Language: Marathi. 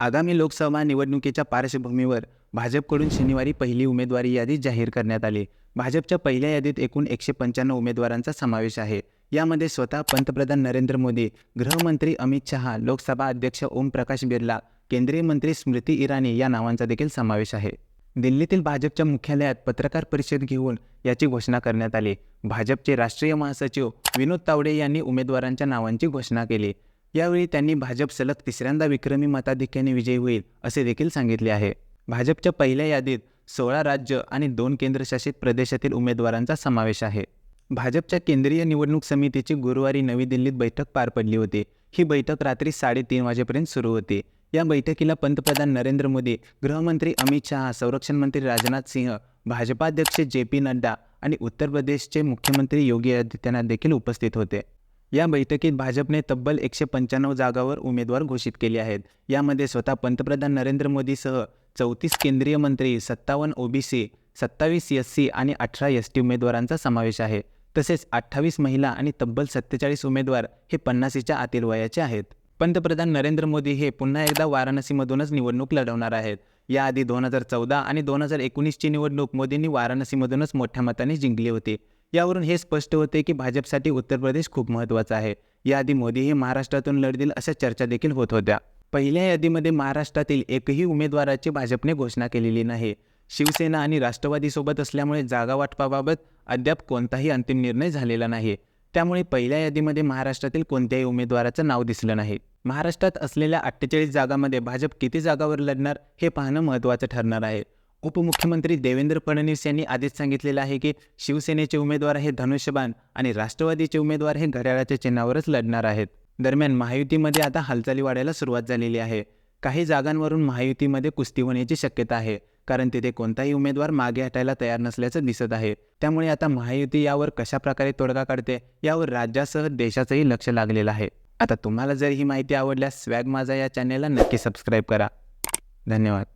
आगामी लोकसभा निवडणुकीच्या पार्श्वभूमीवर भाजपकडून शनिवारी पहिली उमेदवारी यादी जाहीर करण्यात आली. भाजपच्या पहिल्या यादीत एकूण एकशे पंच्याण्णव उमेदवारांचा समावेश आहे. यामध्ये स्वतः पंतप्रधान नरेंद्र मोदी गृहमंत्री अमित शहा लोकसभा अध्यक्ष ओमप्रकाश बिर्ला केंद्रीय मंत्री स्मृती इराणी या नावांचा देखील समावेश आहे. दिल्लीतील भाजपच्या मुख्यालयात पत्रकार परिषद घेऊन याची घोषणा करण्यात आली. भाजपचे राष्ट्रीय महासचिव विनोद तावडे यांनी उमेदवारांच्या नावांची घोषणा केली. यावेळी त्यांनी भाजप सलग तिसऱ्यांदा विक्रमी मताधिक्याने विजयी होईल असे देखील सांगितले आहे. भाजपच्या पहिल्या यादीत सोळा राज्य आणि दोन केंद्रशासित प्रदेशातील उमेदवारांचा समावेश आहे. भाजपच्या केंद्रीय निवडणूक समितीची गुरुवारी नवी दिल्लीत बैठक पार पडली होती. ही बैठक रात्री साडेतीन वाजेपर्यंत सुरू होती. या बैठकीला पंतप्रधान नरेंद्र मोदी गृहमंत्री अमित शहा संरक्षण मंत्री राजनाथ सिंह भाजपाध्यक्ष जे पी नड्डा आणि उत्तर प्रदेशचे मुख्यमंत्री योगी आदित्यनाथ देखील उपस्थित होते. या बैठकीत भाजपने तब्बल एकशे पंच्याण्णव जागावर उमेदवार घोषित केले आहेत. यामध्ये स्वतः पंतप्रधान नरेंद्र मोदीसह चौतीस केंद्रीय मंत्री सत्तावन्न ओबीसी सत्तावीस एस सी आणि अठरा एस टी उमेदवारांचा समावेश आहे. तसेच अठ्ठावीस महिला आणि तब्बल सत्तेचाळीस उमेदवार हे पन्नासीच्या आतील वयाचे आहेत. पंतप्रधान नरेंद्र मोदी हे पुन्हा एकदा वाराणसीमधूनच निवडणूक लढवणार आहेत. याआधी दोन हजार चौदा आणि दोन हजार एकोणीसची निवडणूक मोदींनी वाराणसीमधूनच मोठ्या मताने जिंकली होती. यावरून हे स्पष्ट होते की भाजपसाठी उत्तर प्रदेश खूप महत्त्वाचा आहे. याआधी मोदी हे महाराष्ट्रातून लढतील अशा चर्चा देखील होत होत्या. पहिल्या यादीमध्ये महाराष्ट्रातील एकही उमेदवाराची भाजपने घोषणा केलेली नाही. शिवसेना आणि राष्ट्रवादीसोबत असल्यामुळे जागा वाटपाबाबत अद्याप कोणताही अंतिम निर्णय झालेला नाही. त्यामुळे पहिल्या यादीमध्ये महाराष्ट्रातील कोणत्याही उमेदवाराचं नाव दिसलं नाही. महाराष्ट्रात असलेल्या अठ्ठेचाळीस जागामध्ये भाजप किती जागावर लढणार हे पाहणं महत्त्वाचं ठरणार आहे. उपमुख्यमंत्री देवेंद्र फडणवीस यांनी आधीच सांगितलेलं आहे की शिवसेनेचे उमेदवार हे धनुष्यबाण आणि राष्ट्रवादीचे उमेदवार हे घड्याळाच्या चिन्हावरच लढणार आहेत. दरम्यान महायुतीमध्ये आता हालचाली वाढायला सुरुवात झालेली आहे. काही जागांवरून महायुतीमध्ये कुस्ती होण्याची शक्यता आहे कारण तिथे कोणताही उमेदवार मागे हटायला तयार नसल्याचं दिसत आहे. त्यामुळे आता महायुती यावर कशा प्रकारे तोडगा काढते यावर राज्यासह देशाचंही लक्ष लागलेलं आहे. आता तुम्हाला जर ही माहिती आवडल्यास स्वॅग माझा या चॅनेलला नक्की सबस्क्राईब करा. धन्यवाद.